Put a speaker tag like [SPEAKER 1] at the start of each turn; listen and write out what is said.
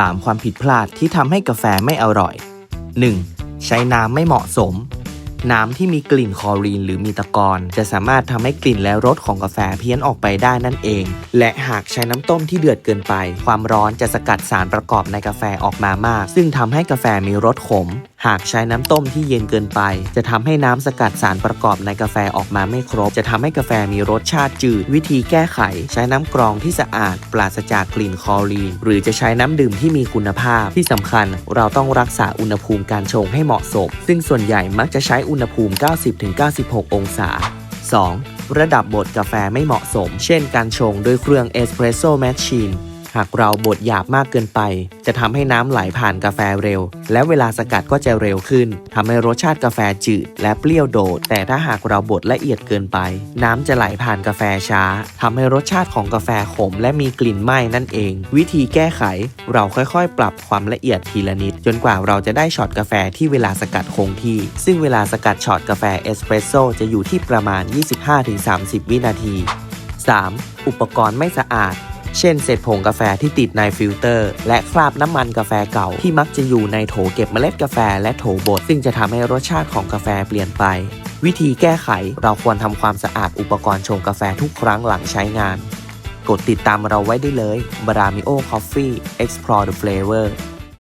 [SPEAKER 1] 3. ความผิดพลาดที่ทำให้กาแฟไม่อร่อย 1. ใช้น้ำไม่เหมาะสม น้ำที่มีกลิ่นคอรีนหรือมีตะกอน จะสามารถทำให้กลิ่นและรสของกาแฟเพี้ยนออกไปได้นั่นเอง และหากใช้น้ำต้มที่เดือดเกินไป ความร้อนจะสกัดสารประกอบในกาแฟออกมามาก ซึ่งทำให้กาแฟมีรสขม หากใช้น้ำต้มที่เย็นเกินไป จะทำให้น้ำสกัดสารประกอบในกาแฟออกมาไม่ครบ จะทำให้กาแฟมีรสชาติจืด วิธีแก้ไข ใช้น้ำกรองที่สะอาด ปราศจากกลิ่นคลอรีน หรือจะใช้น้ำดื่มที่มีคุณภาพ ที่สำคัญเราต้องรักษาอุณหภูมิการชงให้เหมาะสม ซึ่งส่วนใหญ่มักจะใช้อุณหภูมิ 90-96 องศา 2. ระดับบดกาแฟไม่เหมาะสม เช่นการชงด้วยเครื่องเอสเปรสโซ่แมชชีน หากเราบดหยาบมากเกินไป จะทำให้น้ำไหลผ่านกาแฟเร็ว และเวลาสกัดก็จะเร็วขึ้นทำให้รสชาติกาแฟจืด และเปรี้ยวโดด แต่ถ้าหากเราบดละเอียดเกินไป น้ำจะไหลผ่านกาแฟช้าทำให้รสชาติของกาแฟขม และมีกลิ่นไหม้นั่นเอง วิธีแก้ไข เราค่อยๆ ปรับความละเอียดทีละนิด จนกว่าเราจะได้ช็อตกาแฟที่เวลาสกัดคงที่ ซึ่งเวลาสกัดช็อตกาแฟเอสเปรสโซ่จะอยู่ที่ประมาณ 25-30 วินาที 3. อุปกรณ์ไม่สะอาด เช่นเศษผงกาแฟที่ติดในฟิลเตอร์ และคราบน้ำมันกาแฟเก่าที่มักจะอยู่ในโถเก็บเมล็ดกาแฟและโถบดซึ่งจะทำให้รสชาติของกาแฟเปลี่ยนไป วิธีแก้ไขเราควรทำความสะอาดอุปกรณ์ชงกาแฟทุกครั้งหลังใช้งาน กดติดตามเราไว้ได้เลย b r a m i o Coffee Explore the Flavor